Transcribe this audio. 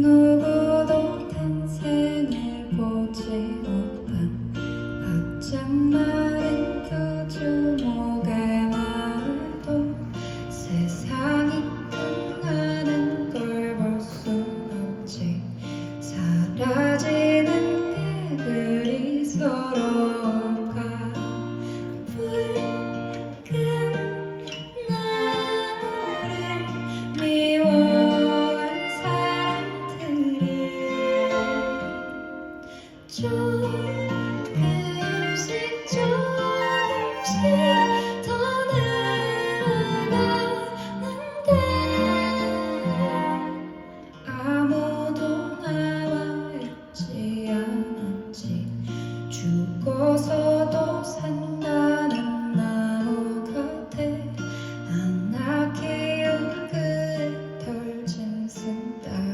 누구도 탄생을 보지 못한 박장 마른 두 주먹의 말도 세상이 끝나는 걸 볼 수 없지. 사라진 조금씩 조금씩 더 내려가는데 아무도 나와 잃지 않지? 죽어도 산다는 나무 같아 안나 키운 그의 털짐승 따